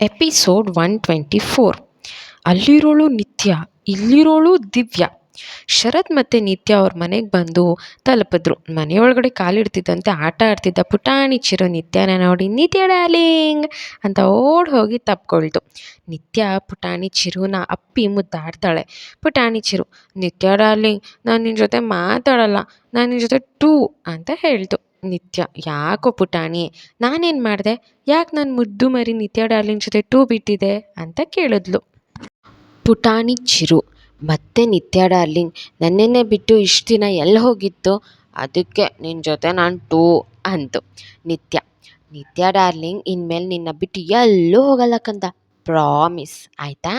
Episode one twenty four. ಅಲ್ಲಿರೋಳು ನಿತ್ಯ, ಇಲ್ಲಿರೋಳು ದಿವ್ಯ. ಶರತ್ ಮತ್ತು ನಿತ್ಯ ಅವ್ರ ಮನೆಗೆ ಬಂದು ತಲುಪಿದ್ರು. ಮನೆಯೊಳಗಡೆ ಕಾಲಿಡ್ತಿದ್ದಂತೆ ಆಟ ಆಡ್ತಿದ್ದ ಪುಟಾಣಿ ಚಿರು ನಿತ್ಯನ ನೋಡಿ, ನಿತ್ಯ ಡಾರ್ಲಿಂಗ್ ಅಂತ ಓಡಿ ಹೋಗಿ ತಪ್ಕೊಳ್ತು. ನಿತ್ಯ ಪುಟಾಣಿ ಚಿರುನ ಅಪ್ಪಿ ಮುದ್ದಾಡ್ತಾಳೆ. ಪುಟಾಣಿ ಚಿರು, ನಿತ್ಯ ಡಾರ್ಲಿಂಗ್, ನಾನು ನಿನ್ನ ಜೊತೆ ಮಾತಾಡಲ್ಲ, ನಾನು ನಿನ್ನ ಜೊತೆ ಟೂ ಅಂತ ಹೇಳ್ತು. ನಿತ್ಯ. ಯಾಕೋ ಪುಟಾಣಿ, ನಾನೇನು ಮಾಡಿದೆ? ಯಾಕೆ ನಾನು ಮುದ್ದು ಮರಿ ನಿತ್ಯ ಡಾರ್ಲಿಂಗ್ ಜೊತೆ ಟೂ ಬಿಟ್ಟಿದೆ ಅಂತ ಕೇಳಿದ್ಲು. ಪುಟಾಣಿ ಚಿರು, ಮತ್ತೆ ನಿತ್ಯ ಡಾರ್ಲಿಂಗ್, ನನ್ನೆನ್ನೇ ಬಿಟ್ಟು ಇಷ್ಟು ದಿನ ಎಲ್ಲಿ ಹೋಗಿತ್ತು? ಅದಕ್ಕೆ ನಿನ್ನ ಜೊತೆ ನಾನು ಟೂ ಅಂತು. ನಿತ್ಯ. ನಿತ್ಯ ಡಾರ್ಲಿಂಗ್, ಇನ್ಮೇಲೆ ನಿನ್ನ ಬಿಟ್ಟು ಎಲ್ಲೂ ಹೋಗಲ್ಲಕ್ಕಂತ ಪ್ರಾಮಿಸ್. ಆಯಿತಾ?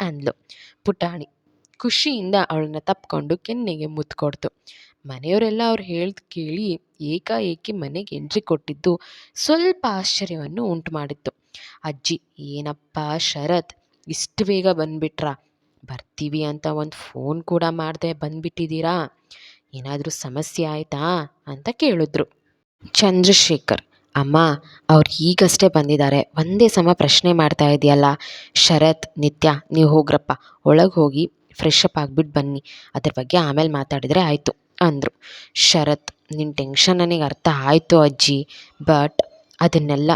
ಅಂದ್ಲು. ಪುಟಾಣಿ ಖುಷಿಯಿಂದ ಅವಳನ್ನ ತಪ್ಪಿಕೊಂಡು ಕೆನ್ನೆಗೆ ಮುತ್ತು ಕೊಡ್ತು ಮನೆಯವರೆಲ್ಲ ಅವ್ರು ಹೇಳ್ದು ಕೇಳಿ ಏಕಾಏಕಿ ಮನೆಗೆ ಎಂಟ್ರಿ ಕೊಟ್ಟಿದ್ದು ಸ್ವಲ್ಪ ಆಶ್ಚರ್ಯವನ್ನು ಉಂಟು ಮಾಡಿತ್ತು ಅಜ್ಜಿ, ಏನಪ್ಪ ಶರತ್, ಇಷ್ಟು ಬೇಗ ಬಂದುಬಿಟ್ರಾ? ಬರ್ತೀವಿ ಅಂತ ಒಂದು ಫೋನ್ ಕೂಡ ಮಾಡದೆ ಬಂದುಬಿಟ್ಟಿದ್ದೀರಾ? ಏನಾದರೂ ಸಮಸ್ಯೆ ಆಯಿತಾ? ಅಂತ ಕೇಳಿದ್ರು. ಚಂದ್ರಶೇಖರ್, ಅಮ್ಮ, ಅವ್ರು ಈಗಷ್ಟೇ ಬಂದಿದ್ದಾರೆ. ಒಂದೇ ಸಮ ಪ್ರಶ್ನೆ ಮಾಡ್ತಾ ಇದೆಯಲ್ಲ ಶರತ್, ನಿತ್ಯ, ನೀವು ಹೋಗ್ರಪ್ಪ. ಒಳಗೆ ಹೋಗಿ ಫ್ರೆಶ್ ಅಪ್ ಆಗಿಬಿಟ್ಟು ಬನ್ನಿ. ಅದ್ರ ಬಗ್ಗೆ ಆಮೇಲೆ ಮಾತಾಡಿದರೆ ಆಯಿತು, ಅಂದರು. ಶರತ್ ನಿನ್ನ ಟೆನ್ಷನ್ ನನಗೆ ಅರ್ಥ ಆಯಿತು ಅಜ್ಜಿ ಬಟ್ ಅದನ್ನೆಲ್ಲ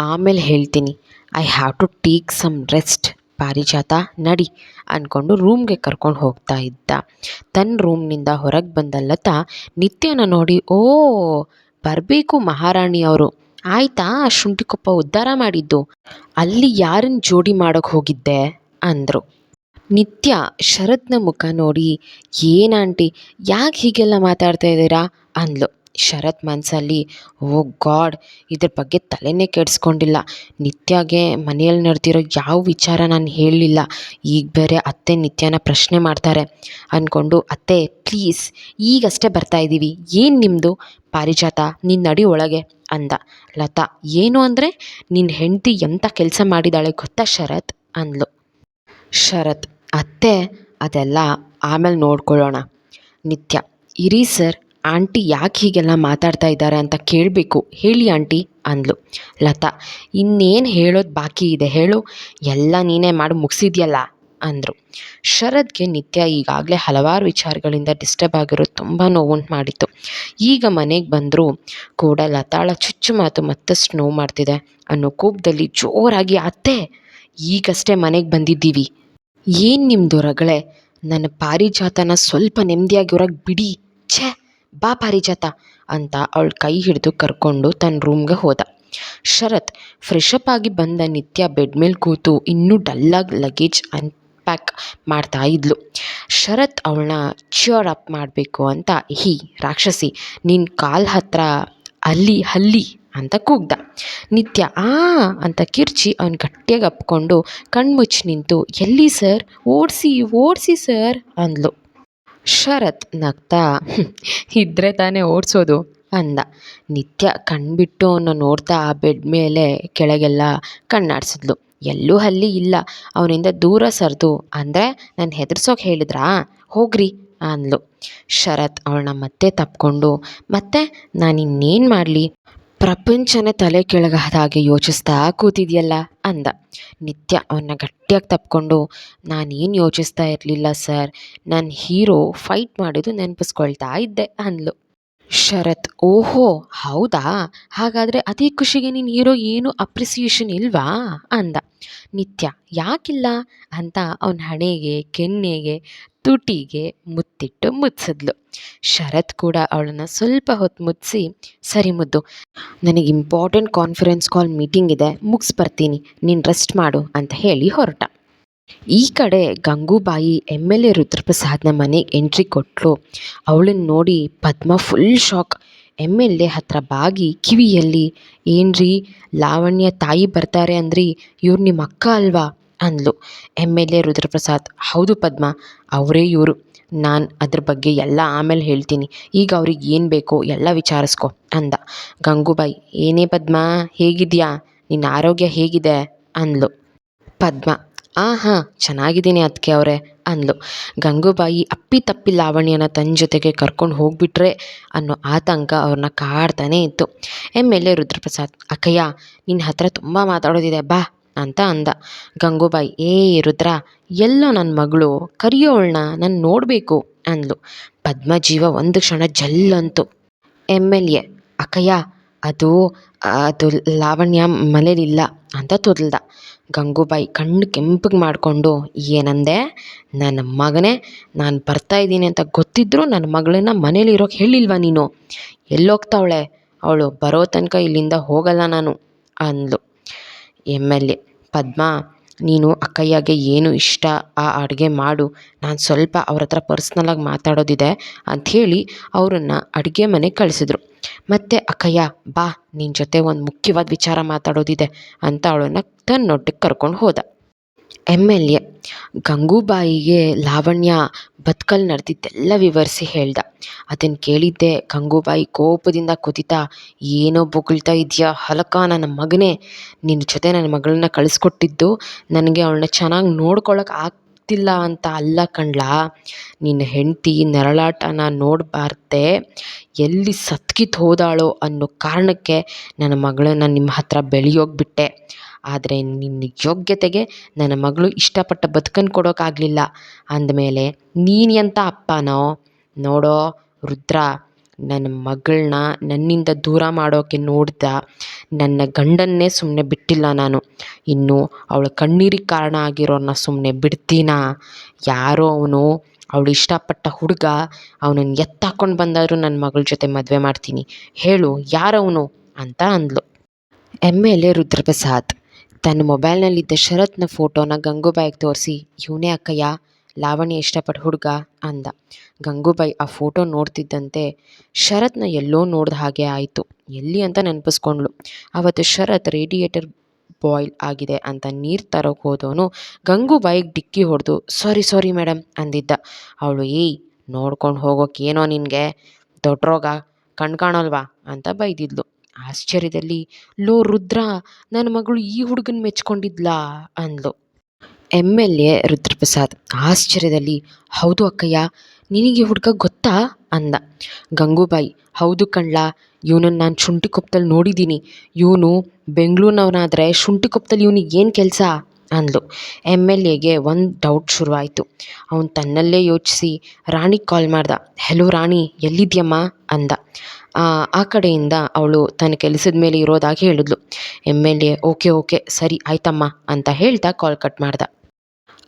ಆಮೇಲೆ ಹೇಳ್ತೀನಿ. I have to take some rest Parijata, ನಡಿ ಅಂದ್ಕೊಂಡು ರೂಮ್ಗೆ ಕರ್ಕೊಂಡು ಹೋಗ್ತಾ ಇದ್ದ. ತನ್ನ ರೂಮ್ನಿಂದ ಹೊರಗೆ ಬಂದ ಲತಾ, ನಿತ್ಯನ ನೋಡಿ, ಓ, ಬರಬೇಕು ಮಹಾರಾಣಿಯವರು ಆಯಿತಾ? ಶುಂಠಿಕೊಪ್ಪ ಉದ್ಧಾರ ಮಾಡಿದ್ದು. ಅಲ್ಲಿ ಯಾರನ್ನ ಜೋಡಿ ಮಾಡೋಕ್ಕೆ ಹೋಗಿದ್ದೆ? ಅಂದರು. ನಿತ್ಯ ಶರತ್ನ ಮುಖ ನೋಡಿ ಏನಾಂಟಿ ಯಾಕೆ ಹೀಗೆಲ್ಲ ಮಾತಾಡ್ತಾ ಇದ್ದೀರಾ? ಅಂದ್ಲು. ಶರತ್ ಮನಸ್ಸಲ್ಲಿ ಓ ಗಾಡ್, ಇದ್ರ ಬಗ್ಗೆ ತಲೆನೇ ಕೆಡಿಸ್ಕೊಂಡಿಲ್ಲ. ನಿತ್ಯಗೆ ಮನೆಯಲ್ಲಿ ನಡೆದಿರೋ ಯಾವ ವಿಚಾರ ನಾನು ಹೇಳಲಿಲ್ಲ. ಈಗ ಬೇರೆ ಅತ್ತೆ ನಿತ್ಯನ ಪ್ರಶ್ನೆ ಮಾಡ್ತಾರೆ. ಅಂದ್ಕೊಂಡು ಅತ್ತೆ, ಪ್ಲೀಸ್, ಈಗಷ್ಟೇ ಬರ್ತಾ ಇದ್ದೀವಿ ಏನು ನಿಮ್ಮದು ಪಾರಿಜಾತ ನಿನ್ನ ನಡಿ ಒಳಗೆ, ಅಂದ. ಲತಾ, ಏನು ಅಂದರೆ ನಿನ್ನ ಹೆಂಡತಿ ಎಂಥ ಕೆಲಸ ಮಾಡಿದಾಳೆ ಗೊತ್ತಾ ಶರತ್? ಅಂದ್ಲು. ಶರತ್ ಅತ್ತೆ, ಅದೆಲ್ಲ ಆಮೇಲೆ ನೋಡ್ಕೊಳ್ಳೋಣ. ನಿತ್ಯ, ಇರಿ ಸರ್, ಆಂಟಿ ಯಾಕೆ ಹೀಗೆಲ್ಲ ಮಾತಾಡ್ತಾ ಇದ್ದಾರೆ ಅಂತ ಕೇಳಬೇಕು. ಹೇಳಿ ಆಂಟಿ, ಅಂದ್ಲು. ಲತಾ, ಇನ್ನೇನು ಹೇಳೋದು ಬಾಕಿ ಇದೆ ಹೇಳು. ಎಲ್ಲ ನೀನೇ ಮಾಡಿ ಮುಗಿಸಿದ್ಯಲ್ಲ, ಅಂದರು. ಶರದ್ಗೆ ನಿತ್ಯ ಈಗಾಗಲೇ ಹಲವಾರು ವಿಚಾರಗಳಿಂದ ಡಿಸ್ಟರ್ಬ್ ಆಗಿರೋದು ತುಂಬ ನೋವುಂಟು ಮಾಡಿತ್ತು. ಈಗ ಮನೆಗೆ ಬಂದರೂ ಕೂಡ ಲತಾಳ ಚುಚ್ಚು ಮಾತು ಮತ್ತಷ್ಟು ನೋವು ಮಾಡ್ತಿದೆ ಅನ್ನೋ ಕೋಪದಲ್ಲಿ ಜೋರಾಗಿ, ಅತ್ತೆ, ಈಗಷ್ಟೇ ಮನೆಗೆ ಬಂದಿದ್ದೀವಿ. ಏನು ನಿಮ್ಮದು ರಗಳೆ ನನ್ನ ಪಾರಿಜಾತನ ಸ್ವಲ್ಪ ನೆಮ್ಮದಿಯಾಗಿ ಹೊರಗೆ ಬಿಡಿ. ಛೇ, ಬಾ ಪಾರಿಜಾತ ಅಂತ ಅವಳ ಕೈ ಹಿಡಿದು ಕರ್ಕೊಂಡು ತನ್ನ ರೂಮ್ಗೆ ಹೋದ. ಶರತ್ ಫ್ರೆಶ್ ಅಪ್ ಆಗಿ ಬಂದ ನಿತ್ಯ ಬೆಡ್ ಮೇಲೆ ಕೂತು ಇನ್ನೂ ಡಲ್ಲಾಗಿ ಲಗೇಜ್ ಅನ್ಪ್ಯಾಕ್ ಮಾಡ್ತಾ ಇದ್ಲು. ಶರತ್ ಅವಳನ್ನ ಚಿಯರ್ ಅಪ್ ಮಾಡಬೇಕು ಅಂತ, ಹಿ, ರಾಕ್ಷಸಿ ನಿನ್ನ ಕಾಲ್ ಹತ್ರ ಅಲ್ಲಿ ಹಲ್ಲಿ ಅಂತ ಕೂಗ್ದ. ನಿತ್ಯ, ಆ, ಅಂತ ಕಿರ್ಚಿ ಅವ್ನು ಗಟ್ಟಿಯಾಗಿ ಅಪ್ಕೊಂಡು ಕಣ್ಮುಚ್ಚಿ ನಿಂತು, ಎಲ್ಲಿ ಸರ್? ಓಡಿಸಿ ಓಡಿಸಿ ಸರ್, ಅಂದ್ಲು. ಶರತ್ ನಗ್ತಾ ಇದ್ರೆ ತಾನೇ ಓಡಿಸೋದು, ಅಂದ. ನಿತ್ಯ ಕಣ್ಬಿಟ್ಟು ಅವನ್ನ ನೋಡ್ತಾ ಆ ಬೆಡ್ ಮೇಲೆ ಕೆಳಗೆಲ್ಲ ಕಣ್ಣಾಡಿಸಿದ್ಲು. ಎಲ್ಲೂ ಅಲ್ಲಿ ಇಲ್ಲ. ಅವನಿಂದ ದೂರ ಸರಿದು. ಅಂದರೆ ನಾನು ಹೆದರ್ಸೋಕೆ ಹೇಳಿದ್ರಾ? ಹೋಗ್ರಿ, ಅಂದ್ಲು. ಶರತ್ ಅವಳನ್ನ ಮತ್ತೆ ತಪ್ಕೊಂಡು, ಮತ್ತೆ ನಾನು ಇನ್ನೇನು ಮಾಡಲಿ? ಪ್ರಪಂಚನೇ ತಲೆ ಕೆಳಗಾದ ಹಾಗೆ ಯೋಚಿಸ್ತಾ ಕೂತಿದೆಯಲ್ಲ ಅಂದ. ನಿತ್ಯ ಅವನ್ನ ಗಟ್ಟಿಯಾಗಿ ತಪ್ಕೊಂಡು, ನಾನೇನು ಯೋಚಿಸ್ತಾ ಇರಲಿಲ್ಲ ಸರ್. ನನ್ನ ಹೀರೋ ಫೈಟ್ ಮಾಡಿದ್ದು ನೆನಪಿಸ್ಕೊಳ್ತಾ ಇದ್ದೆ ಅಂದ್ಲು. ಶರತ್, ಓಹೋ, ಹೌದಾ? ಹಾಗಾದರೆ ಅದೇ ಖುಷಿಗೆ ನೀನು ಹೀರೋ ಏನು ಅಪ್ರಿಸಿಯೇಷನ್ ಇಲ್ವಾ? ಅಂದ. ನಿತ್ಯ, ಯಾಕಿಲ್ಲ? ಅಂತ ಅವನ ಹಣೆಗೆ, ಕೆನ್ನೆಗೆ, ತುಟಿಗೆ ಮುತ್ತಿಟ್ಟು ಮುತ್ಸಿದ್ಲು ಶರತ್ ಕೂಡ ಅವಳನ್ನು ಸ್ವಲ್ಪ ಹೊತ್ತು ಮುತ್ತಿಸಿ ಸರಿ ಮುದ್ದು, ನನಗೆ ಇಂಪಾರ್ಟೆಂಟ್ ಕಾನ್ಫರೆನ್ಸ್ ಕಾಲ್ ಮೀಟಿಂಗ್ ಇದೆ ಮುಗಿಸ್ಬರ್ತೀನಿ ನೀನು ರೆಸ್ಟ್ ಮಾಡು ಅಂತ ಹೇಳಿ ಹೊರಟ. ಈ ಕಡೆ ಗಂಗೂಬಾಯಿ ಎಂ ಎಲ್ ಎ ರುದ್ರಪ್ರಸಾದ್ನ ಮನೆಗೆ ಎಂಟ್ರಿ ಕೊಟ್ಟಳು ಅವಳನ್ನ ನೋಡಿ Padma full shock M L A ಹತ್ರ ಬಾಗಿ ಕಿವಿಯಲ್ಲಿ, ಏನ್ರಿ, ಲಾವಣ್ಯ ತಾಯಿ ಬರ್ತಾರೆ ಅಂದ್ರಿ, ಇವ್ರು ನಿಮ್ಮ ಅಕ್ಕ ಅಲ್ವಾ? ಅಂದ್ಲು. ಎಂ ಎಲ್ ಎ ರುದ್ರಪ್ರಸಾದ್, ಹೌದು ಪದ್ಮ, ಅವರೇ ಇವರು. ನಾನು ಅದ್ರ ಬಗ್ಗೆ ಎಲ್ಲ ಆಮೇಲೆ ಹೇಳ್ತೀನಿ. ಈಗ ಅವ್ರಿಗೆ ಏನು ಬೇಕೋ ಎಲ್ಲ ವಿಚಾರಿಸ್ಕೊ, ಅಂದ. ಗಂಗೂಬಾಯಿ, ಏನೇ ಪದ್ಮ, ಹೇಗಿದ್ಯಾ? ನಿನ್ನ ಆರೋಗ್ಯ ಹೇಗಿದೆ? ಅಂದ್ಲು. ಪದ್ಮ ಆ ಹಾಂ ಚೆನ್ನಾಗಿದ್ದೀನಿ ಅದಕ್ಕೆ ಅವರೇ ಅಂದ್ಲು. ಗಂಗೂಬಾಯಿ ಅಪ್ಪಿ ತಪ್ಪಿ ಲಾವಣ್ಯನ ತನ್ನ ಜೊತೆಗೆ ಕರ್ಕೊಂಡು ಹೋಗ್ಬಿಟ್ರೆ ಅನ್ನೋ ಆತಂಕ ಅವ್ರನ್ನ ಕಾಡ್ತಾನೇ ಇತ್ತು. ಎಂ ಎಲ್ ಎ ರುದ್ರಪ್ರಸಾದ್, ಅಕ್ಕಯ್ಯ ನಿನ್ನ ಹತ್ರ ತುಂಬ ಮಾತಾಡೋದಿದೆ, ಬಾ ಅಂತ ಅಂದ. ಗಂಗೂಬಾಯಿ ಏ ರುದ್ರ, ಎಲ್ಲೋ ನನ್ನ ಮಗಳು ಕರಿಯೋಳ್ನ ನಾನು ನೋಡಬೇಕು ಅಂದಳು ಪದ್ಮ ಜೀವ ಒಂದು ಕ್ಷಣ ಜಲ್ಲಂತು ಎಂ ಎಲ್ ಎ ಅಕ್ಕಯ್ಯ, ಅದು ಅದು ಲಾವಣ್ಯ ಮನೇಲಿಲ್ಲ ಅಂತ ತೊದಲ್ದ. ಗಂಗೂಬಾಯಿ ಕಣ್ಣು ಕೆಂಪಗೆ ಮಾಡಿಕೊಂಡು, ಏನಂದೆ? ನನ್ನ ಮಗನೇ, ನಾನು ಬರ್ತಾ ಇದ್ದೀನಿ ಅಂತ ಗೊತ್ತಿದ್ದರೂ ನನ್ನ ಮಗಳನ್ನ ಮನೇಲಿ ಇರೋಕೆ ಹೇಳಿಲ್ವಾ ನೀನು? ಎಲ್ಲೋಗ್ತಾವಳೆ? ಅವಳು ಬರೋ ತನಕ ಇಲ್ಲಿಂದ ಹೋಗಲ್ಲ ನಾನು ಅಂದಳು ಎಂ ಎಲ್ ಎ. ಪದ್ಮ ನೀನು ಅಕ್ಕಯ್ಯಗೆ ಏನು ಇಷ್ಟ ಆ ಅಡುಗೆ ಮಾಡು. ನಾನು ಸ್ವಲ್ಪ ಅವ್ರ ಹತ್ರ ಪರ್ಸ್ನಲಾಗಿ ಮಾತಾಡೋದಿದೆ ಅಂಥೇಳಿ ಅವರನ್ನು ಅಡುಗೆ ಮನೆಗೆ ಕಳಿಸಿದ್ರು. ಮತ್ತು ಅಕ್ಕಯ್ಯ, ಬಾ ನಿನ್ನ ಜೊತೆ ಒಂದು ಮುಖ್ಯವಾದ ವಿಚಾರ ಮಾತಾಡೋದಿದೆ ಅಂತ ಅವಳನ್ನು ತನ್ನೊಟ್ಟಿಗೆ ಕರ್ಕೊಂಡು ಹೋದ. ಎಂ ಎಲ್ ಎ ಗಂಗೂಬಾಯಿಗೆ ಲಾವಣ್ಯ ಬದುಕಲ್ಲಿ ನಡೆದಿದ್ದೆಲ್ಲ ವಿವರಿಸಿ ಹೇಳ್ದ. ಅದನ್ನು ಕೇಳಿದ್ದೆ, ಗಂಗೂಬಾಯಿ ಕೋಪದಿಂದ ಕುದಿತಾ, ಏನೋ ಬೊಗಳ್ತಾ ಇದೆಯಾ? ಹಲಕ, ನನ್ನ ಮಗನೇ. ನಿನ್ನ ಜೊತೆ ನನ್ನ ಮಗಳನ್ನ ಕಳಿಸ್ಕೊಟ್ಟಿದ್ದು ನನಗೆ ಅವಳನ್ನ ಚೆನ್ನಾಗಿ ನೋಡ್ಕೊಳಕ್ಕೆ ಆಗ್ತಿಲ್ಲ ಅಂತ ಅಲ್ಲ ಕಣ್ಲಾ ನಿನ್ನ ಹೆಂಡತಿ ನರಳಾಟನ ನೋಡಬಾರ್ದೆ, ಎಲ್ಲಿ ಸತ್ಕಿತ್ ಹೋದಾಳೋ ಅನ್ನೋ ಕಾರಣಕ್ಕೆ ನನ್ನ ಮಗಳನ್ನ ನಿಮ್ಮ ಹತ್ರ ಬೆಳೆಯೋಕೆ ಬಿಟ್ಟೆ ಆದರೆ ನಿನ್ನ ಯೋಗ್ಯತೆಗೆ ನನ್ನ ಮಗಳು ಇಷ್ಟಪಟ್ಟ ಬದುಕನ್ನು ಕೊಡೋಕ್ಕಾಗಲಿಲ್ಲ ಅಂದಮೇಲೆ, ನೀನು ಎಂಥ ಅಪ್ಪನೋ? ನೋಡೋ, ರುದ್ರ, ನನ್ನ ಮಗಳನ್ನ ನನ್ನಿಂದ ದೂರ ಮಾಡೋಕ್ಕೆ ನೋಡ್ದ. ನನ್ನ ಗಂಡನ್ನೇ ಸುಮ್ಮನೆ ಬಿಟ್ಟಿಲ್ಲ ನಾನು. ಇನ್ನು ಅವಳ ಕಣ್ಣೀರಿಗೆ ಕಾರಣ ಆಗಿರೋನ್ನ ಸುಮ್ಮನೆ ಬಿಡ್ತೀನಾ? ಯಾರೋ ಅವನು, ಅವಳು ಇಷ್ಟಪಟ್ಟ ಹುಡುಗ ಅವನನ್ನು ಎತ್ತಾಕೊಂಡು ಬಂದಾದರೂ ನನ್ನ ಮಗಳ ಜೊತೆ ಮದುವೆ ಮಾಡ್ತೀನಿ. ಹೇಳು, ಯಾರವನು? ಅಂತ ಅಂದ್ಲು. M L A Rudraprasad. ತನ್ನ ಮೊಬೈಲ್ನಲ್ಲಿದ್ದ ಶರತ್ನ ಫೋಟೋನ ಗಂಗೂಬಾಯಿಗೆ ತೋರಿಸಿ, ಇವನೇ ಅಕ್ಕಯ್ಯ, ಲಾವಣ್ಯ ಇಷ್ಟಪಟ್ಟು ಹುಡುಗ ಅಂದ. ಗಂಗೂಬಾಯಿ ಆ ಫೋಟೋ ನೋಡ್ತಿದ್ದಂತೆ ಶರತ್ನ ಎಲ್ಲೋ ನೋಡಿದ ಹಾಗೆ ಆಯಿತು. ಎಲ್ಲಿ ಅಂತ ನೆನಪಿಸ್ಕೊಂಡ್ಳು. ಅವತ್ತು ಶರತ್ ರೇಡಿಯೇಟರ್ ಬಾಯ್ಲ್ ಆಗಿದೆ ಅಂತ ನೀರು ತರೋಕೆ ಹೋದವನು ಗಂಗೂಬಾಯಿಗೆ ಡಿಕ್ಕಿ ಹೊಡೆದು, ಸಾರಿ ಸಾರಿ ಮೇಡಮ್ ಅಂದಿದ್ದ. ಅವಳು, ಏಯ್, ನೋಡ್ಕೊಂಡು ಹೋಗೋಕೆ ನಿನಗೆ ದೊಡ್ಡ ರೋಗ, ಕಣ್ ಕಾಣೋಲ್ವಾ ಅಂತ ಬೈದಿದ್ಲು. ಆಶ್ಚರ್ಯದಲ್ಲಿ, ಲೋ ರುದ್ರ ನನ್ನ ಮಗಳು ಈ ಹುಡುಗನ ಮೆಚ್ಕೊಂಡಿದ್ಲಾ? ಅಂದ್ಲು. ಎಂ ಎಲ್ ಎ ರುದ್ರಪ್ರಸಾದ್ ಆಶ್ಚರ್ಯದಲ್ಲಿ, ಹೌದು ಅಕ್ಕಯ್ಯ, ನಿನಗೆ ಹುಡುಗ ಗೊತ್ತಾ? ಅಂದ. ಗಂಗೂಬಾಯಿ, ಹೌದು ಕಣ್ಲಾ ಇವನನ್ನು ನಾನು ಶುಂಠಿಕೊಪ್ಪದಲ್ಲಿ ನೋಡಿದ್ದೀನಿ ಇವನು ಬೆಂಗಳೂರಿನವನಾದರೆ ಶುಂಠಿಕೊಪ್ಪದಲ್ಲಿ ಇವನಿಗೆ ಏನು ಕೆಲಸ? ಅಂದ್ಲು. ಎಂ ಎಲ್ ಎಗೆ ಒಂದು ಡೌಟ್ ಶುರುವಾಯಿತು. ಅವನು ತನ್ನಲ್ಲೇ ಯೋಚಿಸಿ ರಾಣಿಗೆ ಕಾಲ್ ಮಾಡ್ದ. ಹೆಲೋ ರಾಣಿ, ಎಲ್ಲಿದ್ಯಮ್ಮ? ಅಂದ. ಆ ಕಡೆಯಿಂದ ಅವಳು ತನ್ನ ಕೆಲಸದ ಮೇಲೆ ಇರೋದಾಗಿ ಹೇಳಿದ್ಲು. M L A, okay okay, ಸರಿ, ಆಯ್ತಮ್ಮ, ಅಂತ ಹೇಳ್ತಾ ಕಾಲ್ ಕಟ್ ಮಾಡ್ದ.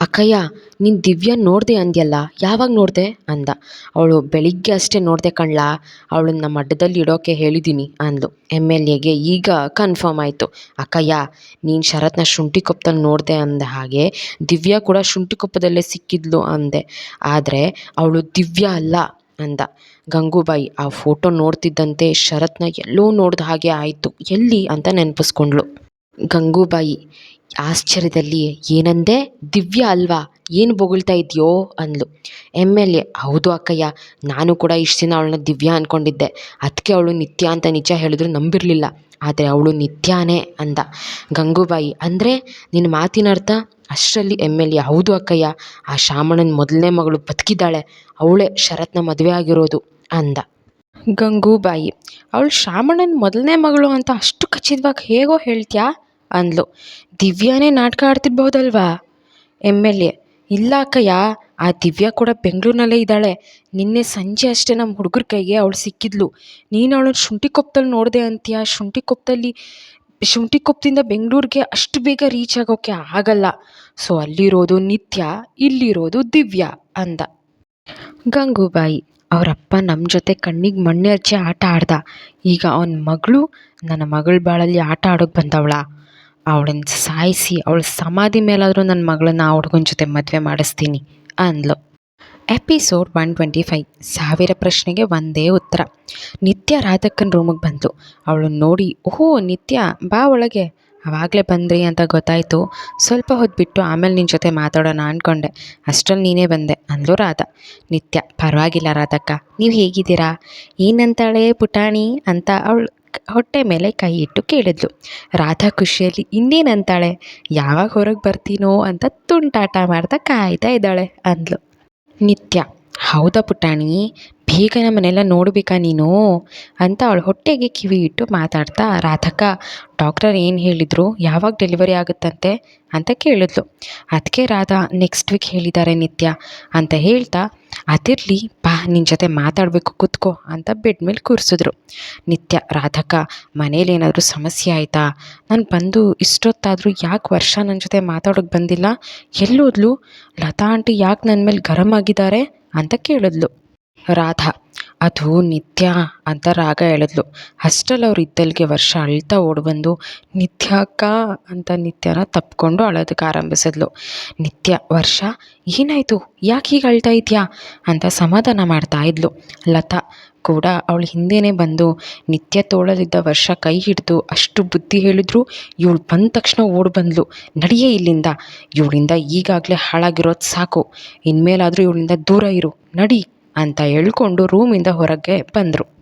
ಅಕ್ಕಯ್ಯ, ನೀನು ದಿವ್ಯ ನೋಡಿದೆ ಅಂದ್ಯಲ್ಲ, ಯಾವಾಗ ನೋಡಿದೆ? ಅಂದ. ಅವಳು ಬೆಳಿಗ್ಗೆ ಅಷ್ಟೇ ನೋಡಿದೆ ಕಣ್ಲಾ ಅವಳನ್ನ ಮಠದಲ್ಲಿ ಇಡೋಕೆ ಹೇಳಿದ್ದೀನಿ ಅಂದ್ಲು. ಎಂ ಎಲ್ ಎಗೆ ಈಗ ಕನ್ಫರ್ಮ್ ಆಯಿತು. ಅಕ್ಕಯ್ಯ, ನೀನು ಶರತ್ನ ಶುಂಠಿಕೊಪ್ಪದಲ್ಲಿ ನೋಡಿದೆ ಅಂದ ಹಾಗೆ ದಿವ್ಯಾ ಕೂಡ ಶುಂಠಿಕೊಪ್ಪದಲ್ಲೇ ಸಿಕ್ಕಿದ್ಲು, ಅಂದೆ. ಆದರೆ ಅವಳು ದಿವ್ಯಾ ಅಲ್ಲ ಅಂದ. ಗಂಗೂಬಾಯಿ ಆ ಫೋಟೋ ನೋಡ್ತಿದ್ದಂತೆ ಶರತ್ನ ಎಲ್ಲೋ ನೋಡ್ದ ಹಾಗೆ ಆಯಿತು. ಎಲ್ಲಿ ಅಂತ ನೆನಪಿಸ್ಕೊಂಡ್ಳು. ಗಂಗೂಬಾಯಿ ಆಶ್ಚರ್ಯದಲ್ಲಿ, ಏನಂದೆ? ದಿವ್ಯ ಅಲ್ವಾ? ಏನು ಬೊಗಳ್ತಾ ಇದೆಯೋ? ಅಂದ್ಲು. M L A. ಹೌದು ಅಕ್ಕಯ್ಯ. ನಾನು ಕೂಡ ಇಷ್ಟು ದಿನ ಅವಳನ್ನ ದಿವ್ಯ ಅಂದ್ಕೊಂಡಿದ್ದೆ ಅದಕ್ಕೆ ಅವಳು ನಿತ್ಯ ಅಂತ ನಿಜ ಹೇಳಿದ್ರು ನಂಬಿರಲಿಲ್ಲ. ಆದರೆ ಅವಳು ನಿತ್ಯಾನೇ ಅಂದ. ಗಂಗೂಬಾಯಿ, ಅಂದರೆ ನಿನ್ನ ಮಾತಿನ ಅರ್ಥ ಅಷ್ಟರಲ್ಲಿ ಎಂ ಎಲ್ ಎ. ಹೌದು ಅಕ್ಕಯ್ಯ. ಆ ಶಾಮಣ್ಣನ ಮೊದಲನೇ ಮಗಳು ಬದುಕಿದ್ದಾಳೆ. ಅವಳೇ ಶರತ್ನ ಮದುವೆ ಆಗಿರೋದು ಅಂದ. ಗಂಗೂಬಾಯಿ, ಅವಳು ಶಾಮಣ್ಣನ ಮೊದಲನೇ ಮಗಳು ಅಂತ ಅಷ್ಟು ಖಚಿತವಾಗಿ ಹೇಗೋ ಹೇಳ್ತೀಯಾ? ಅಂದ್ಲು. ದಿವ್ಯಾನೇ ನಾಟಕ ಆಡ್ತಿರ್ಬಹುದಲ್ವಾ? ಎಂ ಎಲ್ ಎ ಇಲ್ಲ ಅಕ್ಕಯ್ಯ, ಆ ದಿವ್ಯಾ ಕೂಡ ಬೆಂಗಳೂರಿನಲ್ಲೇ ಇದ್ದಾಳೆ. ನಿನ್ನೆ ಸಂಜೆ ಅಷ್ಟೇ ನಮ್ಮ ಹುಡುಗರ ಕೈಗೆ ಅವಳು ಸಿಕ್ಕಿದ್ಲು. ನೀನು ಅವಳನ್ನ ಶುಂಠಿಕೊಪ್ಪದಲ್ಲಿ ನೋಡಿದೆ ಅಂತೀಯ? ಶುಂಠಿಕೊಪ್ಪದಲ್ಲಿ ಶುಂಠಿಕೊಪ್ಪದಿಂದ ಬೆಂಗಳೂರಿಗೆ ಅಷ್ಟು ಬೇಗ ರೀಚ್ ಆಗೋಕ್ಕೆ ಆಗಲ್ಲ. ಸೊ ಅಲ್ಲಿರೋದು ನಿತ್ಯ, ಇಲ್ಲಿರೋದು ದಿವ್ಯಾ ಅಂದ. ಗಂಗೂಬಾಯಿ, ಅವರಪ್ಪ ನಮ್ಮ ಜೊತೆ ಕಣ್ಣಿಗೆ ಮಣ್ಣೆರಚಿ ಆಟ ಆಡ್ದ. ಈಗ ಅವನ ಮಗಳು, ನನ್ನ ಮಗಳ ಬಾಳಲ್ಲಿ ಆಟ ಆಡೋಕೆ ಬಂದವಳ? ಅವಳನ್ನ ಸಾಯಿಸಿ, ಅವಳ ಸಮಾಧಿ ಮೇಲಾದರೂ ನನ್ನ ಮಗಳನ್ನ ಆ ಹುಡುಗನ ಜೊತೆ ಮದುವೆ ಮಾಡಿಸ್ತೀನಿ ಅಂದ್ಲು. Episode one twenty five. ಸಾವಿರ ಪ್ರಶ್ನೆಗೆ ಒಂದೇ ಉತ್ತರ. ನಿತ್ಯ ರಾಧಕ್ಕನ ರೂಮಿಗೆ ಬಂತು ಅವಳನ್ನ ನೋಡಿ, ಓಹೋ, ನಿತ್ಯ, ಬಾ ಒಳಗೆ. ಆವಾಗಲೇ ಬಂದ್ರಿ ಅಂತ ಗೊತ್ತಾಯಿತು. ಸ್ವಲ್ಪ ಹೊತ್ತು ಬಿಟ್ಟು ಆಮೇಲೆ ನಿನ್ನ ಜೊತೆ ಮಾತಾಡೋಣ ಅಂದ್ಕೊಂಡೆ ಅಷ್ಟರಲ್ಲಿ ನೀನೇ ಬಂದೆ, ಅಂದ್ಲು ರಾಧ. ನಿತ್ಯ, ಪರವಾಗಿಲ್ಲ ರಾಧಕ್ಕ, ನೀವು ಹೇಗಿದ್ದೀರಾ? ಏನಂತಾಳೆ ಪುಟಾಣಿ? ಅಂತ ಅವಳು ಹೊಟ್ಟೆ ಮೇಲೆ ಕೈ ಇಟ್ಟು ಕೇಳಿದ್ಲು. ರಾಧಾ ಖುಷಿಯಲ್ಲಿ ಇನ್ನೇನಂತಾಳೆ ಯಾವಾಗ ಹೊರಗೆ ಬರ್ತೀನೋ ಅಂತ ತುಂಟಾಟ ಮಾಡ್ತಾ ಕಾಯ್ತಾ ಇದ್ದಾಳೆ, ಅಂದ್ಲು. ನಿತ್ಯ. ಹೌದಾ ಪುಟಾಣಿ ಈಗ ನಮ್ಮನ್ನೆಲ್ಲ ನೋಡಬೇಕಾ ನೀನು? ಅಂತ ಅವಳು ಹೊಟ್ಟೆಗೆ ಕಿವಿ ಇಟ್ಟು ಮಾತಾಡ್ತಾ ರಾಧಕ್ಕ ಡಾಕ್ಟರ್ ಏನು ಹೇಳಿದರು? ಯಾವಾಗ ಡೆಲಿವರಿ ಆಗುತ್ತಂತೆ? ಅಂತ ಕೇಳಿದ್ಲು. ಅದಕ್ಕೆ ರಾಧಾ, ನೆಕ್ಸ್ಟ್ ವೀಕ್ ಹೇಳಿದ್ದಾರೆ ನಿತ್ಯ ಅಂತ ಹೇಳ್ತಾ, ಅದಿರಲಿ, ಬಾ ನಿನ್ನ ಜೊತೆ ಮಾತಾಡಬೇಕು, ಕೂತ್ಕೋ ಅಂತ ಬೆಡ್ ಮೇಲೆ ಕೂರಿಸಿದ್ರು. ನಿತ್ಯ ರಾಧಕ್ಕ ಮನೇಲಿ ಏನಾದರೂ ಸಮಸ್ಯೆ ಆಯಿತಾ? ನಾನು ಬಂದು ಇಷ್ಟೊತ್ತಾದರೂ ಯಾಕೆ ವರ್ಷ ನನ್ನ ಜೊತೆ ಮಾತಾಡೋಕ್ಕೆ ಬಂದಿಲ್ಲ? ಎಲ್ಲೋದ್ಲು? ಲತಾ ಆಂಟಿ ಯಾಕೆ ನನ್ನ ಮೇಲೆ ಗರಂ ಆಗಿದ್ದಾರೆ? ಅಂತ ಕೇಳಿದ್ಲು. ರಾಧಾ. ಅದು ನಿತ್ಯ ಅಂತ ರಾಗ ಹೇಳಿದ್ಲು. ಅಷ್ಟಲ್ಲಿ ಅವ್ರು ಇದ್ದಲ್ಲಿಗೆ ವರ್ಷ ಅಳ್ತಾ ಓಡಿಬಂದು ನಿತ್ಯ ಅಂತ ನಿತ್ಯನ ತಪ್ಕೊಂಡು ಅಳೋದಕ್ಕೆ ಆರಂಭಿಸಿದ್ಲು. ನಿತ್ಯ, ವರ್ಷ, ಏನಾಯಿತು? ಯಾಕೆ ಹೀಗೆ ಅಳ್ತಾ ಇದೆಯಾ? ಅಂತ ಸಮಾಧಾನ ಮಾಡ್ತಾ ಇದ್ಲು. ಲತಾ ಕೂಡ ಅವಳು ಹಿಂದೆಯೇ ಬಂದು, ನಿತ್ಯ ತೋಳಲಿದ್ದ ವರ್ಷ ಕೈ ಹಿಡಿದು ಅಷ್ಟು ಬುದ್ಧಿ ಹೇಳಿದ್ರು, ಇವಳು ಬಂದ ತಕ್ಷಣ ಓಡಿ ಬಂದ್ಲು ನಡೆಯೇ ಇಲ್ಲಿಂದ. ಇವಳಿಂದ ಈಗಾಗಲೇ ಹಾಳಾಗಿರೋದು ಸಾಕು. ಇನ್ಮೇಲಾದರೂ ಇವಳಿಂದ ದೂರ ಇರು. ನಡಿ. ಅಂತ ಹೇಳ್ಕೊಂಡು ರೂಮಿಂದ ಹೊರಗೆ ಬಂದರು.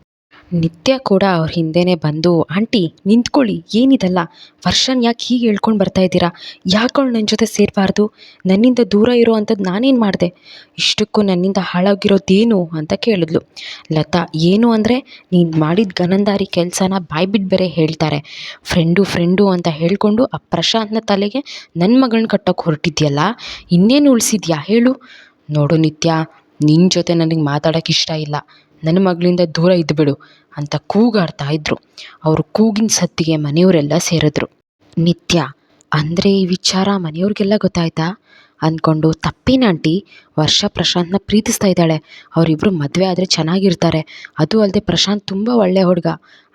ನಿತ್ಯ ಕೂಡ ಅವ್ರ ಹಿಂದೆನೆ ಬಂದು, ಆಂಟಿ, ನಿಂತ್ಕೊಳ್ಳಿ, ಏನಿದಲ್ಲ? ವರ್ಷನ್ ಯಾಕೆ ಹೀಗೆ ಹೇಳ್ಕೊಂಡು ಬರ್ತಾ ಇದ್ದೀರಾ? ಯಾಕವಳು ನನ್ನ ಜೊತೆ ಸೇರಬಾರ್ದು? ನನ್ನಿಂದ ದೂರ ಇರೋ ಅಂಥದ್ದು ನಾನೇನು ಮಾಡಿದೆ? ಇಷ್ಟಕ್ಕೂ ನನ್ನಿಂದ ಹಾಳಾಗಿರೋದೇನು? ಅಂತ ಕೇಳಿದ್ಲು. ಲತಾ, ಏನು ಅಂದರೆ, ನೀನು ಮಾಡಿದ ಗನಂದಾರಿ ಕೆಲಸನ ಬಾಯ್ಬಿಟ್ಟು ಬೇರೆ ಹೇಳ್ತಾರೆ. ಫ್ರೆಂಡು ಫ್ರೆಂಡು ಅಂತ ಹೇಳ್ಕೊಂಡು ಆ ಪ್ರಶಾಂತ್ನ ತಲೆಗೆ ನನ್ನ ಮಗಳನ್ನ ಕಟ್ಟೋಕೆ ಹೊರಟಿದ್ಯಲ್ಲ? ಇನ್ನೇನು ಉಳಿಸಿದ್ಯಾ? ಹೇಳು. ನೋಡು ನಿತ್ಯ ನಿನ್ನ ಜೊತೆ ನನಗೆ ಮಾತಾಡೋಕ್ಕೆ ಇಷ್ಟ ಇಲ್ಲ. ನನ್ನ ಮಗಳಿಂದ ದೂರ ಇದ್ದುಬಿಡು ಅಂತ ಕೂಗಾಡ್ತಾ ಇದ್ರು. ಅವರು ಕೂಗಿನ ಸತ್ತಿಗೆ ಮನೆಯವರೆಲ್ಲ ಸೇರಿದ್ರು. ನಿತ್ಯ, ಅಂದರೆ ಈ ವಿಚಾರ ಮನೆಯವ್ರಿಗೆಲ್ಲ ಗೊತ್ತಾಯ್ತಾ? ಅಂದ್ಕೊಂಡು ತಪ್ಪಿನ ಆಂಟಿ? ವರ್ಷ ಪ್ರಶಾಂತ್ನ ಪ್ರೀತಿಸ್ತಾ ಇದ್ದಾಳೆ. ಅವರಿಬ್ಬರು ಮದುವೆ ಆದರೆ ಚೆನ್ನಾಗಿರ್ತಾರೆ. ಅದು ಅಲ್ಲದೆ ಪ್ರಶಾಂತ್ ತುಂಬ ಒಳ್ಳೆ ಹುಡುಗ.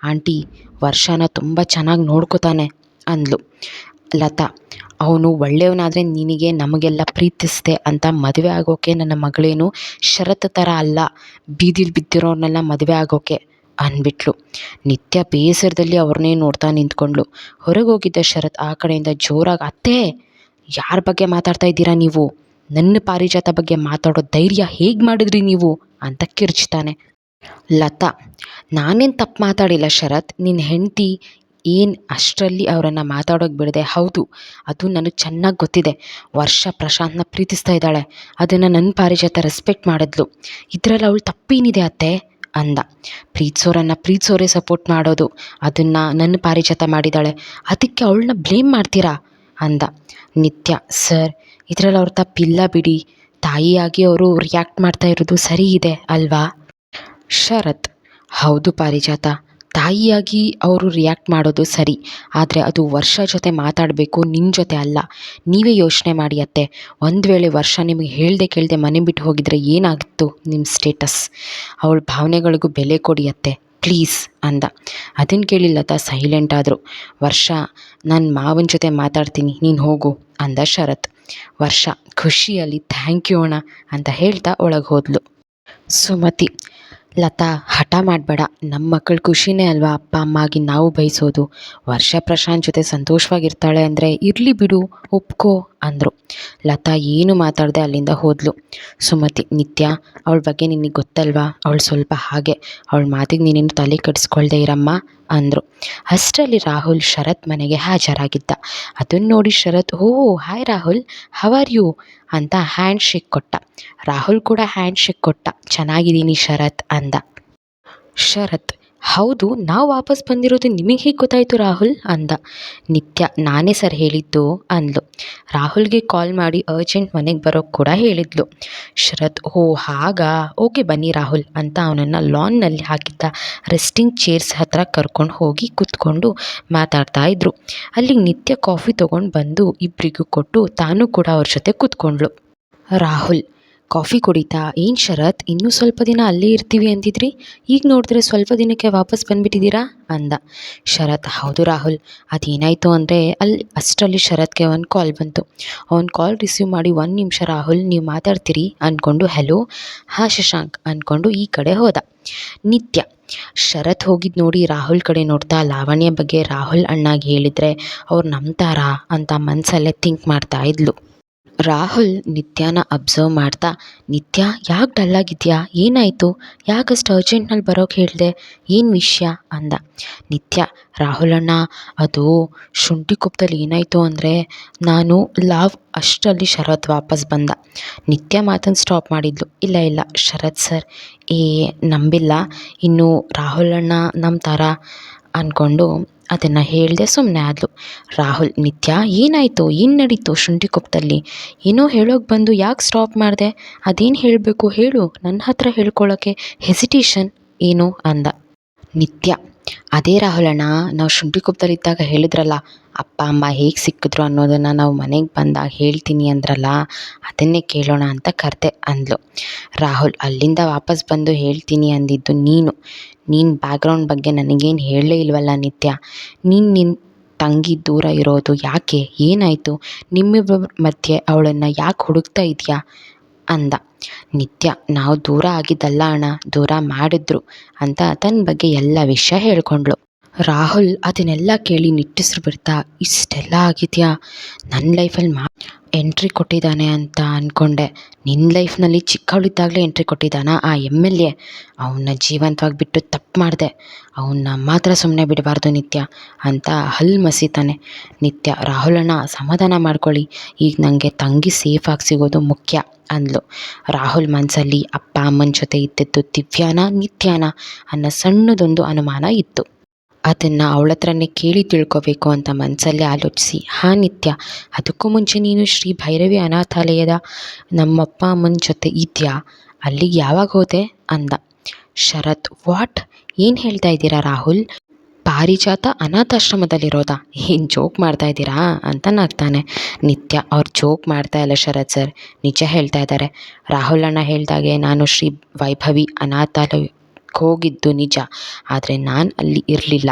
ಆಂಟಿ, ವರ್ಷನ ತುಂಬ ಚೆನ್ನಾಗಿ ನೋಡ್ಕೋತಾನೆ ಅಂದ್ಲು. ಲತಾ. ಅವನು ಒಳ್ಳೆಯವನಾದರೆ ನಿನಗೆ, ನಮಗೆಲ್ಲ ಪ್ರೀತಿಸಿದೆ ಅಂತ ಮದುವೆ ಆಗೋಕೆ ನನ್ನ ಮಗಳೇನು ಷರತ್ತು ಥರ ಅಲ್ಲ. ಬೀದಿಲಿ ಬಿದ್ದಿರೋರ್ನೆಲ್ಲ ಮದುವೆ ಆಗೋಕೆ ಅಂದ್ಬಿಟ್ಲು ನಿತ್ಯ ಬೇಸರದಲ್ಲಿ ಅವ್ರನ್ನೇ ನೋಡ್ತಾ ನಿಂತ್ಕೊಂಡ್ಳು. ಹೊರಗೆ ಹೋಗಿದ್ದ ಶರತ್ ಆ ಕಡೆಯಿಂದ ಜೋರಾಗಿ, ಅತ್ತೆ, ಯಾರ ಬಗ್ಗೆ ಮಾತಾಡ್ತಾ ಇದ್ದೀರಾ ನೀವು? ನನ್ನ ಪಾರಿಜಾತ ಬಗ್ಗೆ ಮಾತಾಡೋ ಧೈರ್ಯ ಹೇಗೆ ಮಾಡಿದ್ರಿ ನೀವು? ಅಂತ ಕಿರ್ಚ್ತಾನೆ. ಲತಾ, ನಾನೇನು ತಪ್ಪು ಮಾತಾಡಿಲ್ಲ ಶರತ್. ನಿನ್ನ ಹೆಂಡತಿ ಏನು ಅಷ್ಟರಲ್ಲಿ ಅವರನ್ನು ಮಾತಾಡೋಕೆ ಬಿಡದೆ? ಹೌದು, ಅದು ನನಗೆ ಚೆನ್ನಾಗಿ ಗೊತ್ತಿದೆ. ವರ್ಷ ಪ್ರಶಾಂತ್ನ ಪ್ರೀತಿಸ್ತಾ ಇದ್ದಾಳೆ. ಅದನ್ನು ನನ್ನ ಪಾರಿಜಾತ ರೆಸ್ಪೆಕ್ಟ್ ಮಾಡಿದ್ಲು. ಇದರಲ್ಲಿ ಅವಳು ತಪ್ಪೇನಿದೆ ಅತ್ತೆ? ಅಂದ. ಪ್ರೀತಿಸೋರನ್ನು ಪ್ರೀತಿಸೋರೇ ಸಪೋರ್ಟ್ ಮಾಡೋದು, ಅದನ್ನು ನನ್ನ ಪಾರಿಜಾತ ಮಾಡಿದ್ದಾಳೆ. ಅದಕ್ಕೆ ಅವಳನ್ನ ಬ್ಲೇಮ್ ಮಾಡ್ತೀರಾ? ಅಂದ. ನಿತ್ಯ, ಸರ್, ಇದರಲ್ಲಿ ಅವ್ರ ತಪ್ಪಿಲ್ಲ ಬಿಡಿ. ತಾಯಿಯಾಗಿ ಅವರು ರಿಯಾಕ್ಟ್ ಮಾಡ್ತಾ ಇರೋದು ಸರಿ ಇದೆ, ಅಲ್ವಾ? ಶರತ್. ಹೌದು ಪಾರಿಜಾತ. ತಾಯಿಯಾಗಿ ಅವರು ರಿಯಾಕ್ಟ್ ಮಾಡೋದು ಸರಿ, ಆದರೆ ಅದು ವರ್ಷ ಜೊತೆ ಮಾತಾಡಬೇಕು ನಿನ್ನ ಜೊತೆ ಅಲ್ಲ. ನೀವೇ ಯೋಚನೆ ಮಾಡಿ ಅತ್ತೆ. ಒಂದು ವೇಳೆ ವರ್ಷ ನಿಮಗೆ ಹೇಳದೆ ಕೇಳದೆ ಮನೆ ಬಿಟ್ಟು ಹೋಗಿದ್ರೆ ಏನಾಗಿತ್ತು ನಿಮ್ಮ ಸ್ಟೇಟಸ್ ಅವಳ ಭಾವನೆಗಳಿಗೂ ಬೆಲೆ ಕೊಡಿ ಅತ್ತೆ ಪ್ಲೀಸ್ ಅಂದ. ಅದನ್ನು ಕೇಳಿ ಲತಾ ಸೈಲೆಂಟ್ ಆದರು. ವರ್ಷ ನನ್ನ ಮಾವನ ಜೊತೆ ಮಾತಾಡ್ತೀನಿ, ನೀನು ಹೋಗು ಅಂದ ಶರತ್. ವರ್ಷ, ಖುಷಿಯಲ್ಲಿ ಥ್ಯಾಂಕ್ ಯು ಅಣ್ಣ ಅಂತ ಹೇಳ್ತಾ ಒಳಗೆ ಹೋದ್ಲು. ಸುಮತಿ ಲತಾ, ಹಠ ಮಾಡಬೇಡ. ನಮ್ಮ ಮಕ್ಕಳ ಖುಷಿನೇ ಅಲ್ವಾ? ಅಪ್ಪ, ಅಮ್ಮಾಗಿ ನಾವು ಬಯಸೋದು. ವರ್ಷ ಪ್ರಶಾಂತ್ ಜೊತೆ ಸಂತೋಷವಾಗಿರ್ತಾಳೆ ಅಂದರೆ ಇರಲಿ ಬಿಡು, ಒಪ್ಕೋ. ಅಂದರು. ಲತಾ ಏನು ಮಾತಾಡದೆ ಅಲ್ಲಿಂದ ಹೋದ್ಲು. ಸುಮತಿ, ನಿತ್ಯ, ಅವಳ ಬಗ್ಗೆ ನಿನಗೆ ಗೊತ್ತಲ್ವಾ? ಅವಳು ಸ್ವಲ್ಪ ಹಾಗೆ. ಅವಳ ಮಾತಿಗೆ ನೀನೇನು ತಲೆ ಕೆಡಿಸ್ಕೊಳ್ದೆ ಇರಮ್ಮ? ಅಂದರು. ಅಷ್ಟರಲ್ಲಿ ರಾಹುಲ್ ಶರತ್ ಮನೆಗೆ ಹಾಜರಾಗಿದ್ದ. ಅದನ್ನು ನೋಡಿ Sharath, oh, hi Rahul, how are you? ಅಂತ ಹ್ಯಾಂಡ್ ಶೇಕ್ ಕೊಟ್ಟ. ರಾಹುಲ್ ಕೂಡ ಹ್ಯಾಂಡ್ ಶೇಕ್ ಕೊಟ್ಟ. ಚೆನ್ನಾಗಿದ್ದೀನಿ ಶರತ್, ಅಂದ. ಶರತ್ ಹೌದು, ನಾವು ವಾಪಸ್ ಬಂದಿರೋದು ನಿಮಗೆ ಹೇಗೆ ಗೊತ್ತಾಯಿತು ರಾಹುಲ್? ಅಂದ. ನಿತ್ಯ ನಾನೇ ಸರ್ ಹೇಳಿದ್ದು? ಅಂದ್ಲು. ರಾಹುಲ್ಗೆ ಕಾಲ್ ಮಾಡಿ ಅರ್ಜೆಂಟ್ ಮನೆಗೆ ಬರೋಕ್ಕೆ ಕೂಡ ಹೇಳಿದ್ಲು. ಶರತ್, ಓ, ಹಾಗಾ? ಓಕೆ ಬನ್ನಿ ರಾಹುಲ್, ಅಂತ ಅವನನ್ನು ಲಾನ್ನಲ್ಲಿ ಹಾಕಿದ್ದ ರೆಸ್ಟಿಂಗ್ ಚೇರ್ಸ್ ಹತ್ರ ಕರ್ಕೊಂಡು ಹೋಗಿ ಕೂತ್ಕೊಂಡು ಮಾತಾಡ್ತಾ ಇದ್ರು. ಅಲ್ಲಿ ನಿತ್ಯ ಕಾಫಿ ತೊಗೊಂಡು ಬಂದು ಇಬ್ಬರಿಗೂ ಕೊಟ್ಟು ತಾನು ಕೂಡ ಅವ್ರ ಜೊತೆ ಕೂತ್ಕೊಂಡ್ಳು. ರಾಹುಲ್ ಕಾಫಿ ಕುಡಿತಾ, ಏನು ಶರತ್? ಇನ್ನೂ ಸ್ವಲ್ಪ ದಿನ ಅಲ್ಲೇ ಇರ್ತೀವಿ ಅಂತಿದ್ರಿ ಈಗ ನೋಡಿದ್ರೆ ಸ್ವಲ್ಪ ದಿನಕ್ಕೆ ವಾಪಸ್ ಬಂದುಬಿಟ್ಟಿದ್ದೀರಾ? ಅಂದ. ಶರತ್, ಹೌದು ರಾಹುಲ್. ಅದೇನಾಯಿತು ಅಂದರೆ ಅಲ್ಲಿ ಅಷ್ಟರಲ್ಲಿ ಶರತ್ಗೆ ಒಂದು ಕಾಲ್ ಬಂತು. ಅವ್ನು ಕಾಲ್ ರಿಸೀವ್ ಮಾಡಿ ಒಂದು ನಿಮಿಷ, ರಾಹುಲ್, ನೀವು ಮಾತಾಡ್ತೀರಿ? ಅಂದ್ಕೊಂಡು ಹಲೋ ಹಾ, ಶಶಾಂಕ್. ಅಂದ್ಕೊಂಡು ಈ ಕಡೆ ಹೋದ. ನಿತ್ಯ. ಶರತ್ ಹೋಗಿದ್ದು ನೋಡಿ ರಾಹುಲ್ ಕಡೆ ನೋಡ್ತಾ ಲಾವಣ್ಯ ಬಗ್ಗೆ ರಾಹುಲ್ ಅಣ್ಣಾಗಿ ಹೇಳಿದರೆ ಅವ್ರು ನಂಬ್ತಾರಾ ಅಂತ ಮನಸಲ್ಲೇ ಥಿಂಕ್ ಮಾಡ್ತಾ ಇದ್ಲು. ರಾಹುಲ್ ನಿತ್ಯಾನ ಅಬ್ಸರ್ವ್ ಮಾಡ್ತಾ, ನಿತ್ಯ, ಯಾಕೆ ಡಲ್ಲಾಗಿದ್ಯಾ ಏನಾಯಿತು? ಯಾಕಷ್ಟು ಅರ್ಜೆಂಟ್ನಲ್ಲಿ ಬರೋಕೆ ಹೇಳಿದೆ? ಏನು ವಿಷಯ? ಅಂದ. ನಿತ್ಯ ರಾಹುಲಣ್ಣ ಅದು ಶುಂಠಿ ಕುಪ್ಪದಲ್ಲಿ ಏನಾಯಿತು ಅಂದರೆ ನಾನು ಲಾವ್ ಅಷ್ಟರಲ್ಲಿ ಶರತ್ ವಾಪಸ್ ಬಂದ. ನಿತ್ಯ ಮಾತನ್ನು ಸ್ಟಾಪ್ ಮಾಡಿದ್ಲು. ಇಲ್ಲ ಇಲ್ಲ, ಶರತ್ ಸರ್, ಏ, ನಂಬಿಲ್ಲ. ಇನ್ನು ರಾಹುಲಣ್ಣ ನಮ್ಮ ಥರ ಅಂದ್ಕೊಂಡು ಅದನ್ನು ಹೇಳದೆ ಸುಮ್ಮನೆ ಆದಲು. ರಾಹುಲ್, ನಿತ್ಯ, ಏನಾಯಿತು? ಏನು ನಡೀತು ಶುಂಠಿ ಕೊಪ್ಪದಲ್ಲಿ ಏನೋ ಹೇಳೋಕೆ ಬಂದು ಯಾಕೆ ಸ್ಟಾಪ್ ಮಾಡಿದೆ? ಅದೇನು ಹೇಳಬೇಕು ಹೇಳು. ನನ್ನ ಹತ್ರ ಹೇಳ್ಕೊಳ್ಳೋಕ್ಕೆ ಹೆಸಿಟೇಷನ್ ಏನು ಅಂದ. ನಿತ್ಯ ಅದೇ ರಾಹುಲಣ್ಣ, ನಾವು ಶುಂಠಿ ಕೊಪ್ಪದಲ್ಲಿದ್ದಾಗ ಹೇಳಿದ್ರಲ್ಲ, ಅಪ್ಪ, ಅಮ್ಮ ಹೇಗೆ ಸಿಕ್ಕಿದ್ರು ಅನ್ನೋದನ್ನು ನಾವು ಮನೆಗೆ ಬಂದಾಗ ಹೇಳ್ತೀನಿ ಅಂದ್ರಲ್ಲ, ಅದನ್ನೇ ಕೇಳೋಣ ಅಂತ ಕರೆದೆ, ಅಂದ್ಲು. ರಾಹುಲ್, ಅಲ್ಲಿಂದ ವಾಪಸ್ ಬಂದು ಹೇಳ್ತೀನಿ ಅಂದಿದ್ದು ನೀನು. ನೀನು ಬ್ಯಾಕ್ಗ್ರೌಂಡ್ ಬಗ್ಗೆ ನನಗೇನು ಹೇಳಲೇ ಇಲ್ವಲ್ಲ ನಿತ್ಯ. ನೀನು ನಿನ್ನ ತಂಗಿ ದೂರ ಇರೋದು ಯಾಕೆ? ಏನಾಯಿತು? ನಿಮ್ಮಿಬ್ಬರ ಮಧ್ಯೆ ಅವಳನ್ನು ಯಾಕೆ ಹುಡುಕ್ತಾ ಇದೆಯಾ? ಅಂದ. ನಿತ್ಯ, ನಾವು ದೂರ ಆಗಿದ್ದಲ್ಲ ಅಣ್ಣ, ದೂರ ಮಾಡಿದ್ರು ಅಂತ ತನ್ನ ಬಗ್ಗೆ ಎಲ್ಲ ವಿಷಯ ಹೇಳ್ಕೊಂಡ್ಳು. ರಾಹುಲ್, ಅದನ್ನೆಲ್ಲ ಕೇಳಿ ನಿಟ್ಟುಸಿರು ಬಿಡ್ತಾ ಇಷ್ಟೆಲ್ಲ ಆಗಿದೆಯಾ? ನನ್ನ ಲೈಫಲ್ಲಿ ಮಾ ಎಂಟ್ರಿ ಕೊಟ್ಟಿದ್ದಾನೆ ಅಂತ ಅಂದ್ಕೊಂಡೆ ನಿನ್ನ ಲೈಫ್ನಲ್ಲಿ ಚಿಕ್ಕವಳಿದ್ದಾಗಲೇ ಎಂಟ್ರಿ ಕೊಟ್ಟಿದ್ದಾನ ಆ ಎಂ ಎಲ್ ಎ ಅವನ್ನ ಜೀವಂತವಾಗಿ ಬಿಟ್ಟು ತಪ್ಪು ಮಾಡಿದೆ. ಅವನ್ನ ಮಾತ್ರ ಸುಮ್ಮನೆ ಬಿಡಬಾರ್ದು ನಿತ್ಯ ಅಂತ ಹಲ್ಲು ಮಸೀತಾನೆ. ನಿತ್ಯ ರಾಹುಲಣ್ಣ ಸಮಾಧಾನ ಮಾಡ್ಕೊಳ್ಳಿ. ಈಗ ನನಗೆ ತಂಗಿ ಸೇಫಾಗಿ ಸಿಗೋದು ಮುಖ್ಯ, ಅಂದ್ಲು. ರಾಹುಲ್ ಮನಸ್ಸಲ್ಲಿ ಅಪ್ಪ ಅಮ್ಮನ ಜೊತೆ ಇದ್ದಿದ್ದು ದಿವ್ಯಾನ, ನಿತ್ಯಾನ ಅನ್ನೋ ಸಣ್ಣದೊಂದು ಅನುಮಾನ ಇತ್ತು. ಅದನ್ನು ಅವಳ ಹತ್ರನೇ ಕೇಳಿ ತಿಳ್ಕೊಬೇಕು ಅಂತ ಮನಸ್ಸಲ್ಲೇ ಆಲೋಚಿಸಿ, ಹಾ ನಿತ್ಯ, ಅದಕ್ಕೂ ಮುಂಚೆ ನೀನು ಶ್ರೀ ಭೈರವಿ ಅನಾಥಾಲಯದ ನಮ್ಮಪ್ಪ ಅಮ್ಮನ ಜೊತೆ ಇದೆಯಾ? ಅಲ್ಲಿಗೆ ಯಾವಾಗ ಹೋದೆ? ಅಂದ. ಶರತ್, ವಾಟ್? ಏನು ಹೇಳ್ತಾ ಇದ್ದೀರಾ ರಾಹುಲ್? ಪಾರಿಜಾತ ಅನಾಥಾಶ್ರಮದಲ್ಲಿರೋದಾ? ಏನು ಜೋಕ್ ಮಾಡ್ತಾ ಇದ್ದೀರಾ? ಅಂತ ನಗ್ತಾನೆ. ನಿತ್ಯ, ಅವ್ರು ಜೋಕ್ ಮಾಡ್ತಾ ಇಲ್ಲ ಶರತ್ ಸರ್. ನಿಜ ಹೇಳ್ತಾ ಇದ್ದಾರೆ. ರಾಹುಲ್ ಅಣ್ಣ ಹೇಳ್ದಾಗೆ ನಾನು ಶ್ರೀ ವೈಭವಿ ಅನಾಥಾಲಯಕ್ಕೆ ಹೋಗಿದ್ದು ನಿಜ. ಆದರೆ ನಾನು ಅಲ್ಲಿ ಇರಲಿಲ್ಲ.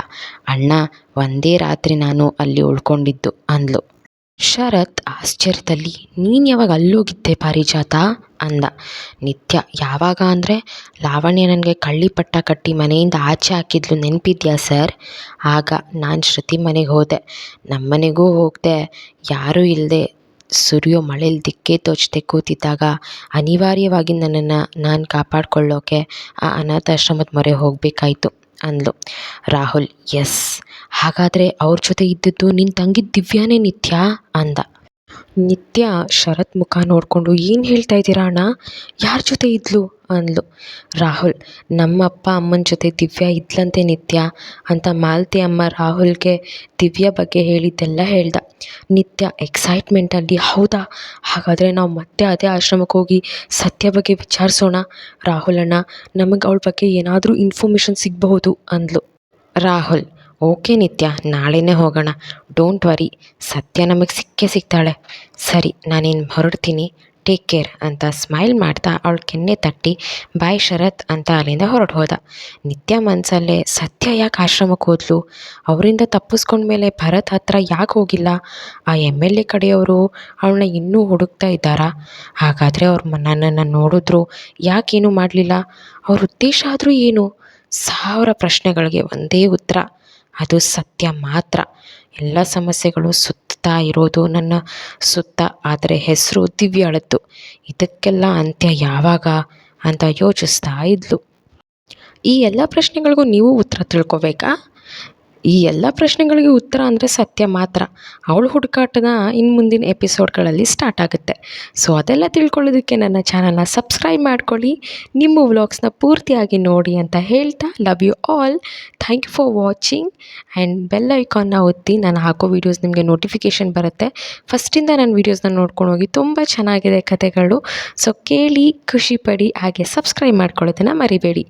ಅಣ್ಣ, ಒಂದೇ ರಾತ್ರಿ ನಾನು ಅಲ್ಲಿ ಉಳ್ಕೊಂಡಿದ್ದು, ಅಂದ್ಲು. ಶರತ್ ಆಶ್ಚರ್ಯದಲ್ಲಿ, ನೀನು ಯಾವಾಗ ಅಲ್ಲೋಗಿದ್ದೆ ಪಾರಿಜಾತ? ಅಂದ. ನಿತ್ಯ, ಯಾವಾಗ ಅಂದರೆ? ಲಾವಣ್ಯ ನನಗೆ ಕಳ್ಳಿ ಪಟ್ಟ ಕಟ್ಟಿ ಮನೆಯಿಂದ ಆಚೆ ಹಾಕಿದ್ಲು, ನೆನಪಿದ್ಯಾ ಸರ್? ಆಗ ನಾನು ಶ್ರುತಿ ಮನೆಗೆ ಹೋದೆ. ನಮ್ಮ ಮನೆಗೂ ಹೋಗದೆ, ಯಾರೂ ಇಲ್ಲದೆ ಸುರಿಯೋ ಮಳೇಲಿ ದಿಕ್ಕೇ ತೋಚದೆ ಕೂತಿದ್ದಾಗ ಅನಿವಾರ್ಯವಾಗಿ ನನ್ನನ್ನು ನಾನು ಕಾಪಾಡ್ಕೊಳ್ಳೋಕೆ ಆ ಅನಾಥಾಶ್ರಮದ ಮೊರೆ ಹೋಗಬೇಕಾಯ್ತು ಅಂದ್ಲು. ರಾಹುಲ್, ಎಸ್. ಹಾಗಾದರೆ ಅವ್ರ ಜೊತೆ ಇದ್ದದ್ದು ನಿನ್ನ ತಂಗಿ ದಿವ್ಯಾನೇ ನಿತ್ಯ? ಅಂದ. ನಿತ್ಯ ಶರತ್ ಮುಖ ನೋಡಿಕೊಂಡು ಏನು ಹೇಳ್ತಾ ಇದ್ದೀರಾ ಅಣ್ಣ? ಯಾರ ಜೊತೆ ಇದ್ಲು? ಅಂದ್ಲು. ರಾಹುಲ್ ನಮ್ಮ ಅಪ್ಪ ಅಮ್ಮನ ಜೊತೆ ದಿವ್ಯಾ ಇದ್ಲಂತೆ ನಿತ್ಯ ಅಂತ ಮಾಲತಿ ಅಮ್ಮ ರಾಹುಲ್ಗೆ ದಿವ್ಯಾ ಬಗ್ಗೆ ಹೇಳಿದ್ದೆಲ್ಲ ಹೇಳ್ದ. ನಿತ್ಯ ಎಕ್ಸೈಟ್ಮೆಂಟಲ್ಲಿ ಹೌದಾ? ಹಾಗಾದರೆ ನಾವು ಮತ್ತೆ ಅದೇ ಆಶ್ರಮಕ್ಕೆ ಹೋಗಿ ಸತ್ಯ ಬಗ್ಗೆ ವಿಚಾರಿಸೋಣ. ರಾಹುಲ್ ಅಣ್ಣ, ನಮಗೆ ಅವಳ ಬಗ್ಗೆ ಏನಾದರೂ ಇನ್ಫಾರ್ಮೇಷನ್ ಸಿಗಬಹುದು, ಅಂದ್ಲು. ರಾಹುಲ್ ಓಕೆ ನಿತ್ಯ, ನಾಳೆನೇ ಹೋಗೋಣ. ಡೋಂಟ್ ವರಿ ಸತ್ಯ ನಮಗೆ ಸಿಕ್ಕೇ ಸಿಗ್ತಾಳೆ. ಸರಿ ನಾನಿನ್ನು ಹೊರಡ್ತೀನಿ ಟೇಕ್ ಕೇರ್ ಅಂತ ಸ್ಮೈಲ್ ಮಾಡ್ತಾ ಅವಳ ಕೆನ್ನೆ ತಟ್ಟಿ ಬಾಯ್ ಶರತ್ ಅಂತ ಅಲ್ಲಿಂದ ಹೊರಟು ಹೋದ. ನಿತ್ಯ ಮನಸಲ್ಲೇ, ಸತ್ಯ ಯಾಕೆ ಆಶ್ರಮಕ್ಕೆ ಹೋದ್ಲು? ಅವರಿಂದ ತಪ್ಪಿಸ್ಕೊಂಡ್ಮೇಲೆ ಭರತ್ ಹತ್ರ ಯಾಕೆ ಹೋಗಿಲ್ಲ? ಆ ಎಂ ಎಲ್ ಎ ಕಡೆಯವರು ಅವಳನ್ನ ಇನ್ನೂ ಹುಡುಕ್ತಾ ಇದ್ದಾರಾ? ಹಾಗಾದರೆ ಅವ್ರು ನನ್ನನ್ನು ನೋಡಿದ್ರು ಯಾಕೇನು ಮಾಡಲಿಲ್ಲ? ಅವ್ರ ಉದ್ದೇಶ ಆದರೂ ಏನು? ಸಾವಿರ ಪ್ರಶ್ನೆಗಳಿಗೆ ಒಂದೇ ಉತ್ತರ. ಅದು ಸತ್ಯ ಮಾತ್ರ. ಎಲ್ಲ ಸಮಸ್ಯೆಗಳು ಸುತ್ತಾ ಇರೋದು ನನ್ನ ಸುತ್ತ. ಆದರೆ ಹೆಸರು ದಿವ್ಯಾಳದ್ದು ಇದಕ್ಕೆಲ್ಲ ಅಂತ್ಯ ಯಾವಾಗ ಅಂತ ಯೋಚಿಸ್ತಾ ಇದ್ಲು. ಈ ಎಲ್ಲ ಪ್ರಶ್ನೆಗಳಿಗೂ ನೀವು ಉತ್ತರ ತಿಳ್ಕೊಬೇಕಾ? ಈ ಎಲ್ಲ ಪ್ರಶ್ನೆಗಳಿಗೆ ಉತ್ತರ ಅಂದರೆ ಸತ್ಯ ಮಾತ್ರ. ಅವಳ ಹುಡುಕಾಟನ ಇನ್ನು ಮುಂದಿನ ಎಪಿಸೋಡ್ಗಳಲ್ಲಿ ಸ್ಟಾರ್ಟ್ ಆಗುತ್ತೆ. ಸೊ ಅದೆಲ್ಲ ತಿಳ್ಕೊಳ್ಳೋದಕ್ಕೆ ನನ್ನ ಚಾನಲ್ನ ಸಬ್ಸ್ಕ್ರೈಬ್ ಮಾಡ್ಕೊಳ್ಳಿ. ನಿಮ್ಮ ವ್ಲಾಗ್ಸ್ನ ಪೂರ್ತಿಯಾಗಿ ನೋಡಿ ಅಂತ ಹೇಳ್ತಾ love you all thank you for watching and bell ಐಕಾನ್ನ ಒತ್ತಿ ನಾನು ಹಾಕೋ ವೀಡಿಯೋಸ್ ನಿಮಗೆ ನೋಟಿಫಿಕೇಷನ್ ಬರುತ್ತೆ. ಫಸ್ಟಿಂದ ನನ್ನ ವೀಡಿಯೋಸ್ನ ನೋಡ್ಕೊಂಡು ಹೋಗಿ ತುಂಬ ಚೆನ್ನಾಗಿದೆ ಕತೆಗಳು ಸೊ ಕೇಳಿ ಖುಷಿಪಡಿ ಹಾಗೆ ಸಬ್ಸ್ಕ್ರೈಬ್ ಮಾಡ್ಕೊಳ್ಳೋದನ್ನು ಮರಿಬೇಡಿ.